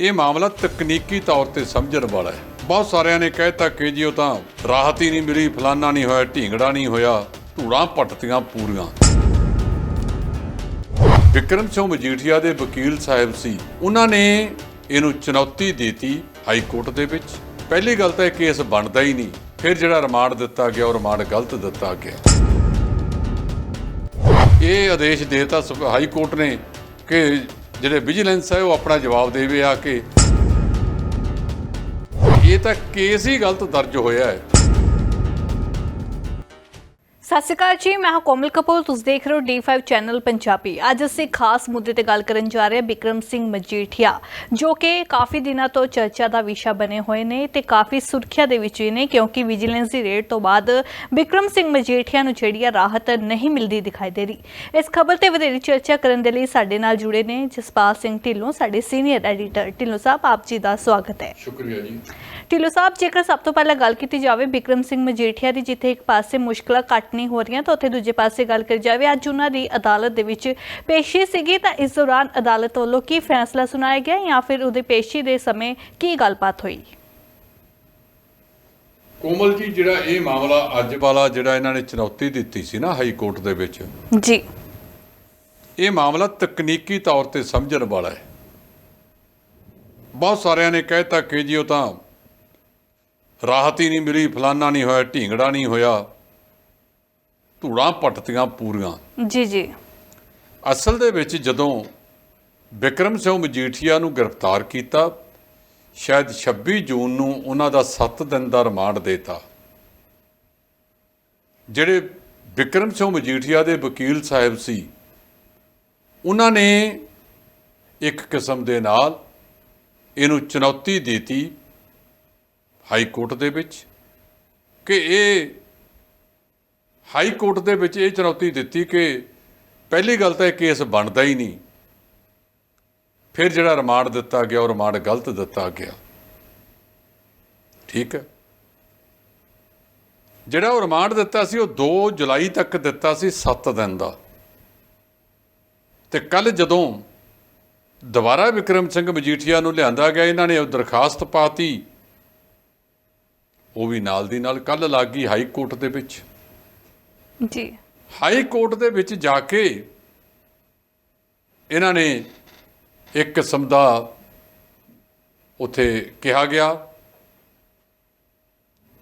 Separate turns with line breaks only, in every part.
ਇਹ ਮਾਮਲਾ ਤਕਨੀਕੀ ਤੌਰ ਤੇ ਸਮਝਣ ਵਾਲਾ ਹੈ। ਬਹੁਤ ਸਾਰਿਆਂ ਨੇ ਕਹਿਤਾ ਕਿ ਜੀ ਉਹ ਤਾਂ ਰਾਹਤ ਹੀ ਨਹੀਂ ਮਿਲੀ, ਫਲਾਨਾ ਨਹੀਂ ਹੋਇਆ, ਢੀਂਗੜਾ ਨਹੀਂ ਹੋਇਆ, ਧੂੜਾਂ ਪੱਟਤੀਆਂ ਪੂਰੀਆਂ। ਵਿਕਰਮ ਸਿੰਘ ਮਜੀਠੀਆ ਦੇ ਵਕੀਲ ਸਾਹਿਬ ਸੀ। ਉਹਨਾਂ ਨੇ ਇਹਨੂੰ ਚੁਣੌਤੀ ਦਿੱਤੀ ਹਾਈ ਕੋਰਟ ਦੇ ਵਿੱਚ। ਪਹਿਲੀ ਗੱਲ ਤਾਂ ਇਹ ਕੇਸ ਬਣਦਾ ਹੀ ਨਹੀਂ। ਫਿਰ ਜਿਹੜਾ ਰਿਮਾਂਡ ਦਿੱਤਾ ਗਿਆ, ਉਹ ਰਿਮਾਂਡ ਗਲਤ ਦਿੱਤਾ ਗਿਆ। ਇਹ ਆਦੇਸ਼ ਦੇਤਾ ਹਾਈ ਕੋਰਟ ਨੇ ਕਿ ਜਿਹੜੇ ਵਿਜੀਲੈਂਸ ਹੈ ਉਹ ਆਪਣਾ ਜਵਾਬ ਦੇਵੇ ਆ ਕੇ। ਇਹ ਤਾਂ ਕੇਸ ਹੀ ਗਲਤ ਦਰਜ ਹੋਇਆ ਹੈ।
ਸਤਿ ਸ਼੍ਰੀ ਅਕਾਲ ਜੀ, ਮੈਂ ਹਾਂ ਕੋਮਲ ਕਪੂਰ, ਤੁਸੀਂ ਦੇਖ ਰਹੇ ਹੋ D5 ਚੈਨਲ ਪੰਜਾਬੀ। ਅੱਜ ਅਸੀਂ ਖਾਸ ਮੁੱਦੇ ਤੇ ਗੱਲ ਕਰਨ ਜਾ ਰਹੇ ਹਾਂ ਬਿਕਰਮ ਸਿੰਘ ਮਜੀਠੀਆ, ਜੋ ਕਿ ਕਾਫੀ ਦਿਨਾਂ ਤੋਂ ਚਰਚਾ ਦਾ ਵਿਸ਼ਾ ਬਣੇ ਹੋਏ ਨੇ ਤੇ ਕਾਫੀ ਸੁਰਖੀਆਂ ਦੇ ਵਿੱਚ ਨੇ, ਕਿਉਂਕਿ ਵਿਜੀਲੈਂਸ ਦੀ ਰੇਡ ਤੋਂ ਬਾਅਦ ਬਿਕਰਮ ਸਿੰਘ ਮਜੀਠੀਆ ਨੂੰ ਜਿਹੜੀ ਆ ਰਾਹਤ ਨਹੀਂ ਮਿਲਦੀ ਦਿਖਾਈ ਦੇ ਰਹੀ। ਇਸ ਖਬਰ ਤੇ ਵਧੇਰੇ ਚਰਚਾ ਕਰਨ ਦੇ ਲਈ ਸਾਡੇ ਨਾਲ ਜੁੜੇ ਨੇ ਜਸਪਾਲ ਸਿੰਘ ਢਿੱਲੋਂ, ਸਾਡੇ ਸੀਨੀਅਰ ਐਡੀਟਰ। ਢਿੱਲੋਂ ਸਾਹਿਬ, ਆਪ ਜੀ ਦਾ ਸਵਾਗਤ ਹੈ।
ਸ਼ੁਕਰੀਆ ਜੀ।
ਢਿੱਲੋਂ ਸਾਹਿਬ ਜੇਕਰ ਸਭ ਤੋਂ ਪਹਿਲਾਂ ਗੱਲ ਕੀਤੀ ਜਾਵੇ ਬਿਕਰਮ ਸਿੰਘ ਮਜੀਠੀਆ ਦੀ ਜਿੱਥੇ ਇੱਕ ਪਾਸੇ ਮੁਸ਼ਕਲਾਂ ਘੱਟ ਨਹੀਂ ਹੋ ਰਹੀਆਂ ਤਾਂ ਉੱਥੇ ਦੂਜੇ ਪਾਸੇ ਗੱਲ ਕਰੀ ਜਾਵੇ ਅੱਜ ਉਹਨਾਂ ਦੀ ਅਦਾਲਤ ਦੇ ਵਿੱਚ ਪੇਸ਼ੀ ਸੀਗੀ ਤਾਂ ਇਸ ਦੌਰਾਨ ਅਦਾਲਤ ਵੱਲੋਂ ਕੀ ਫੈਸਲਾ ਸੁਣਾਇਆ ਗਿਆ ਜਾਂ ਫਿਰ ਉਹਦੇ ਪੇਸ਼ੀ ਦੇ ਸਮੇਂ ਕੀ ਗੱਲਬਾਤ ਹੋਈ?
ਕੋਮਲ ਜੀ ਜਿਹੜਾ ਇਹ ਮਾਮਲਾ ਅੱਜ ਵਾਲਾ ਜਿਹੜਾ ਇਹਨਾਂ ਨੇ ਚੁਣੌਤੀ ਦਿੱਤੀ ਸੀ ਨਾ ਹਾਈ ਕੋਰਟ ਦੇ ਵਿੱਚ
ਜੀ।
ਇਹ ਮਾਮਲਾ ਤਕਨੀਕੀ ਤੌਰ ਤੇ ਸਮਝਣ ਵਾਲਾ ਹੈ। ਬਹੁਤ ਸਾਰਿਆਂ ਨੇ ਕਹਿਤਾ ਕਿ ਜੀ ਉਹ ਤਾਂ ਰਾਹਤ ਹੀ ਨਹੀਂ ਮਿਲੀ ਫਲਾਨਾ ਨਹੀਂ ਹੋਇਆ ਢੀਂਗੜਾ ਨਹੀਂ ਹੋਇਆ। ਧੂੜਾਂ ਪੱਟਤੀਆਂ ਪੂਰੀਆਂ।
ਜੀ ਜੀ।
ਅਸਲ ਦੇ ਵਿੱਚ ਜਦੋਂ ਵਿਕਰਮ ਸਿੰਘ ਮਜੀਠੀਆ ਨੂੰ ਗ੍ਰਿਫਤਾਰ ਕੀਤਾ ਸ਼ਾਇਦ 26 ਜੂਨ ਨੂੰ ਉਹਨਾਂ ਦਾ 7 ਦਿਨ ਦਾ ਰਿਮਾਂਡ ਦੇਤਾ। ਜਿਹੜੇ ਵਿਕਰਮ ਸਿੰਘ ਮਜੀਠੀਆ ਦੇ ਵਕੀਲ ਸਾਹਿਬ ਸੀ ਉਹਨਾਂ ਨੇ ਇੱਕ ਕਿਸਮ ਦੇ ਨਾਲ ਇਹਨੂੰ ਚੁਣੌਤੀ ਦਿੱਤੀ ਹਾਈ ਕੋਰਟ ਦੇ ਵਿੱਚ ਕਿ ਇਹ ਹਾਈ ਕੋਰਟ ਦੇ ਵਿੱਚ ਇਹ ਚੁਣੌਤੀ ਦਿੱਤੀ ਕਿ ਪਹਿਲੀ ਗੱਲ ਤਾਂ ਇਹ ਕੇਸ ਬਣਦਾ ਹੀ ਨਹੀਂ। ਫਿਰ ਜਿਹੜਾ ਰਿਮਾਂਡ ਦਿੱਤਾ ਗਿਆ, ਉਹ ਰਿਮਾਂਡ ਗਲਤ ਦਿੱਤਾ ਗਿਆ। ਠੀਕ ਹੈ? ਜਿਹੜਾ ਉਹ ਰਿਮਾਂਡ ਦਿੱਤਾ ਸੀ, ਉਹ 2 ਜੁਲਾਈ ਤੱਕ ਦਿੱਤਾ ਸੀ 7 ਦਿਨ ਦਾ। ਤੇ ਕੱਲ ਜਦੋਂ ਦੁਬਾਰਾ ਵਿਕਰਮ ਸਿੰਘ ਮਜੀਠੀਆ ਨੂੰ ਲਿਆਂਦਾ ਗਿਆ, ਇਹਨਾਂ ਨੇ ਉਹ ਦਰਖਾਸਤ ਪਾਤੀ। ਉਹ ਵੀ ਨਾਲ ਦੀ ਨਾਲ ਕੱਲ ਲੱਗ ਗਈ ਹਾਈ ਕੋਰਟ ਦੇ ਵਿੱਚ।
ਜੀ।
ਹਾਈ ਕੋਰਟ ਦੇ ਵਿੱਚ ਜਾ ਕੇ ਇਹਨਾਂ ਨੇ ਇੱਕ ਕਿਸਮ ਦਾ ਉਥੇ ਕਿਹਾ ਗਿਆ।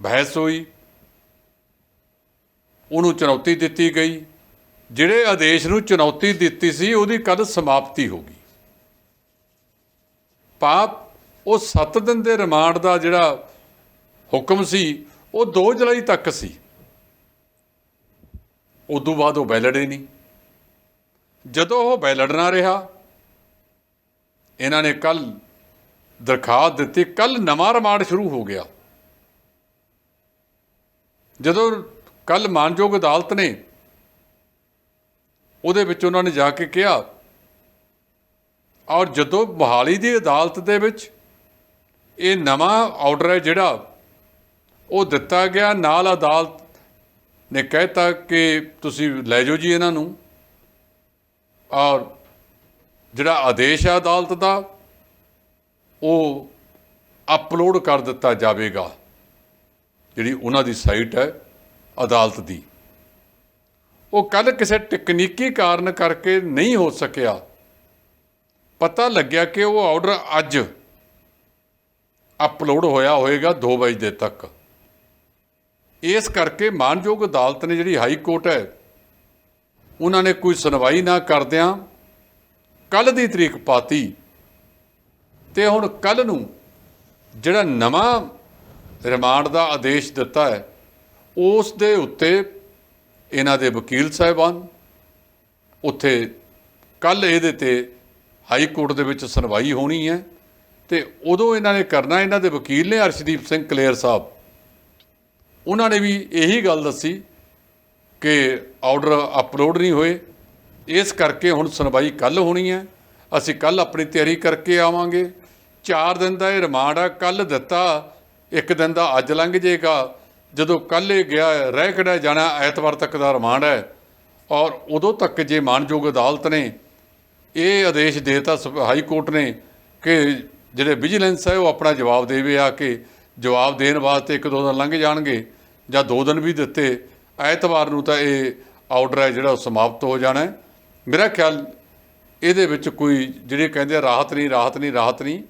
ਬਹਿਸ ਹੋਈ। ਉਹਨੂੰ ਚੁਣੌਤੀ ਦਿੱਤੀ ਗਈ। ਜਿਹੜੇ ਆਦੇਸ਼ ਨੂੰ ਚੁਣੌਤੀ ਦਿੱਤੀ ਸੀ ਉਹਦੀ ਕਦ ਸਮਾਪਤੀ ਹੋ ਗਈ। ਪਾਪ ਉਹ 7 ਦਿਨ ਦੇ ਰਿਮਾਂਡ ਦਾ ਜਿਹੜਾ ਹੁਕਮ ਸੀ, ਉਹ 2 ਜੁਲਾਈ ਤੱਕ ਸੀ। ਉਦੋਂ ਬਾਅਦ ਉਹ ਬੈਲੜੇ ਨਹੀਂ। ਜਦੋਂ ਉਹ ਬੈਲੜ ਨਾ ਰਿਹਾ, ਇਹਨਾਂ ਨੇ ਕੱਲ ਦਰਖਾਸਤ ਦਿੱਤੀ, ਕੱਲ ਨਵਾਂ ਰਿਮਾਂਡ ਸ਼ੁਰੂ ਹੋ ਗਿਆ। ਜਦੋਂ ਕੱਲ ਮਾਨਯੋਗ ਅਦਾਲਤ ਨੇ ਉਹਦੇ ਵਿੱਚ ਉਹਨਾਂ ਨੇ ਜਾ ਕੇ ਕਿਹਾ, ਔਰ ਜਦੋਂ ਬਹਾਲੀ ਦੀ ਅਦਾਲਤ ਦੇ ਵਿੱਚ ਇਹ ਨਵਾਂ ਆਰਡਰ ਹੈ ਜਿਹੜਾ ਉਹ ਦਿੱਤਾ ਗਿਆ, ਨਾਲ ਅਦਾਲਤ ਨੇ ਕਹਿਤਾ ਕਿ ਤੁਸੀਂ ਲੈ ਜਾਓ ਜੀ ਇਹਨਾਂ ਨੂੰ। ਔਰ ਜਿਹੜਾ ਆਦੇਸ਼ ਹੈ ਅਦਾਲਤ ਦਾ, ਉਹ ਅਪਲੋਡ ਕਰ ਦਿੱਤਾ ਜਾਵੇਗਾ, ਜਿਹੜੀ ਉਹਨਾਂ ਦੀ ਸਾਈਟ ਹੈ ਅਦਾਲਤ ਦੀ। ਉਹ ਕੱਲ ਕਿਸੇ ਤਕਨੀਕੀ ਕਾਰਨ ਕਰਕੇ ਨਹੀਂ ਹੋ ਸਕਿਆ। ਪਤਾ ਲੱਗਿਆ ਕਿ ਉਹ ਆਰਡਰ ਅੱਜ ਅਪਲੋਡ ਹੋਇਆ ਹੋਏਗਾ 2 ਵਜੇ ਤੱਕ। ਇਸ ਕਰਕੇ ਮਾਨਯੋਗ ਅਦਾਲਤ ਨੇ ਜਿਹੜੀ ਹਾਈ ਕੋਰਟ ਹੈ, ਉਹਨਾਂ ਨੇ ਕੋਈ ਸੁਣਵਾਈ ਨਾ ਕਰਦਿਆਂ ਕੱਲ ਦੀ ਤਰੀਕ ਪਾਤੀ। ਤੇ ਹੁਣ ਕੱਲ ਨੂੰ ਜਿਹੜਾ ਨਵਾਂ ਰਿਮਾਂਡ ਦਾ ਆਦੇਸ਼ ਦਿੱਤਾ ਹੈ, ਉਸ ਦੇ ਉੱਤੇ ਇਹਨਾਂ ਦੇ ਵਕੀਲ ਸਾਹਿਬਾਨ ਉੱਥੇ ਕੱਲ ਇਹਦੇ ਤੇ ਹਾਈ ਕੋਰਟ ਦੇ ਵਿੱਚ ਸੁਣਵਾਈ ਹੋਣੀ ਹੈ। ਤੇ ਉਦੋਂ ਇਹਨਾਂ ਨੇ ਕਰਨਾ, ਇਹਨਾਂ ਦੇ ਵਕੀਲ ਨੇ ਅਰਸ਼ਦੀਪ ਸਿੰਘ ਕਲੇਰ ਸਾਹਿਬ। ਉਹਨਾਂ ਨੇ ਵੀ ਇਹੀ ਗੱਲ ਦੱਸੀ ਕਿ ਆਰਡਰ ਅਪਲੋਡ ਨਹੀਂ ਹੋਏ। ਇਸ ਕਰਕੇ ਹੁਣ ਸੁਣਵਾਈ ਕੱਲ ਹੋਣੀ ਹੈ। ਅਸੀਂ ਕੱਲ ਆਪਣੀ ਤਿਆਰੀ ਕਰਕੇ ਆਵਾਂਗੇ। 4 ਦਿਨ ਦਾ ਇਹ ਰਿਮਾਂਡ ਆ ਕੱਲ ਦਿੱਤਾ, ਇੱਕ ਦਿਨ ਦਾ ਅੱਜ ਲੰਘ ਜਾਏਗਾ। ਜਦੋਂ ਕੱਲ ਇਹ ਗਿਆ, ਰਹਿ ਕਿਹੜਾ ਜਾਣਾ, ਐਤਵਾਰ ਤੱਕ ਦਾ ਰਿਮਾਂਡ ਹੈ। ਔਰ ਉਦੋਂ ਤੱਕ ਜੇ ਮਾਨਯੋਗ ਅਦਾਲਤ ਨੇ ਇਹ ਆਦੇਸ਼ ਦੇਤਾ ਹਾਈ ਕੋਰਟ ਨੇ ਕਿ ਜਿਹੜੇ ਵਿਜੀਲੈਂਸ ਹੈ, ਉਹ ਆਪਣਾ ਜਵਾਬ ਦੇਵੇ ਆ ਕਿ ਜਵਾਬ ਦੇਣ ਵਾਸਤੇ ਇੱਕ ਦੋ ਦਿਨ ਲੰਘ ਜਾਣਗੇ ਜਾਂ ਦੋ ਦਿਨ ਵੀ ਦਿੱਤੇ, ਐਤਵਾਰ ਨੂੰ ਤਾਂ ਇਹ ਆਰਡਰ ਹੈ ਜਿਹੜਾ ਉਹ ਸਮਾਪਤ ਹੋ ਜਾਣਾ ਮੇਰਾ ਖਿਆਲ ਇਹਦੇ ਵਿੱਚ ਕੋਈ ਜਿਹੜੇ ਕਹਿੰਦੇ ਆ, ਰਾਹਤ ਨਹੀਂ ਰਾਹਤ ਨਹੀਂ ਰਾਹਤ ਨਹੀਂ,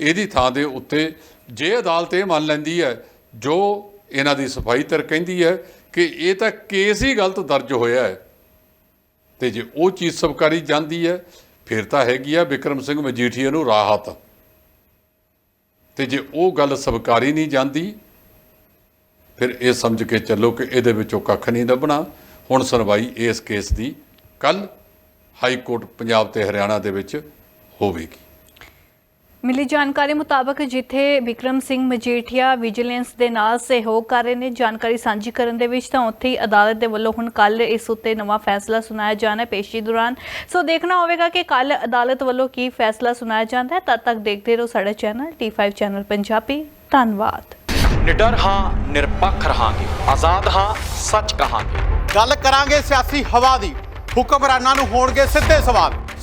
ਇਹਦੀ ਥਾਂ ਦੇ ਉੱਤੇ ਜੇ ਅਦਾਲਤ ਇਹ ਮੰਨ ਲੈਂਦੀ ਹੈ, ਜੋ ਇਹਨਾਂ ਦੀ ਸਫ਼ਾਈ ਤਰ ਕਹਿੰਦੀ ਹੈ ਕਿ ਇਹ ਤਾਂ ਕੇਸ ਹੀ ਗਲਤ ਦਰਜ ਹੋਇਆ ਹੈ। ਤੇ ਜੇ ਉਹ ਚੀਜ਼ ਸਬਕਾਰੀ ਜਾਂਦੀ ਹੈ, ਫਿਰ ਤਾਂ ਹੈਗੀ ਆ ਵਿਕਰਮ ਸਿੰਘ ਮਜੀਠੀਆ ਨੂੰ ਰਾਹਤ। ਤੇ ਜੇ ਉਹ ਗੱਲ ਸਬਕਾਰੀ ਨਹੀਂ ਜਾਂਦੀ, ਫਿਰ ਇਹ ਸਮਝ ਕੇ ਚੱਲੋ ਕਿ ਇਹਦੇ ਵਿੱਚੋਂ ਕੱਖ ਨਹੀਂ ਲੱਭਣਾ। ਹੁਣ ਸੁਣਵਾਈ ਇਸ ਕੇਸ ਦੀ ਕੱਲ ਹਾਈ ਕੋਰਟ ਪੰਜਾਬ ਤੇ ਹਰਿਆਣਾ ਦੇ ਵਿੱਚ ਹੋਵੇਗੀ।
ਮਿਲੀ ਜਾਣਕਾਰੀ ਮੁਤਾਬਕ ਜਿੱਥੇ ਵਿਕਰਮ ਸਿੰਘ ਮਜੀਠੀਆ ਵਿਜੀਲੈਂਸ ਦੇ ਨਾਲ ਸਹਿਯੋਗ ਕਰ ਰਹੇ ਨੇ ਜਾਣਕਾਰੀ ਸਾਂਝੀ ਕਰਨ ਦੇ ਵਿੱਚ ਤਾਂ ਉੱਥੇ ਹੀ ਅਦਾਲਤ ਦੇ ਵੱਲੋਂ ਹੁਣ ਕੱਲ ਇਸ ਉੱਤੇ ਨਵਾਂ ਫੈਸਲਾ ਸੁਣਾਇਆ ਜਾਣਾ ਹੈ ਪੇਸ਼ੀ ਦੌਰਾਨ। ਸੋ ਦੇਖਣਾ ਹੋਵੇਗਾ ਕਿ ਕੱਲ ਅਦਾਲਤ ਵੱਲੋਂ ਕੀ ਫੈਸਲਾ ਸੁਣਾਇਆ ਜਾਂਦਾ ਹੈ। ਤਦ ਤੱਕ ਦੇਖਦੇ ਰਹੋ ਸਾਡਾ ਚੈਨਲ T5 ਚੈਨਲ ਪੰਜਾਬੀ। ਧੰਨਵਾਦ।
ਨਿਡਰ ਹਾਂ ਨਿਰਪੱਖ ਰਹਾਂਗੇ। ਆਜ਼ਾਦ ਹਾਂ ਸੱਚ ਕਹਾਂਗੇ।
ਗੱਲ ਕਰਾਂਗੇ ਸਿਆਸੀ ਹਵਾ ਦੀ। ਹੁਕਮਰਾਨਾਂ ਨੂੰ ਹੋਣਗੇ ਸਿੱਧੇ ਸਵਾਲ।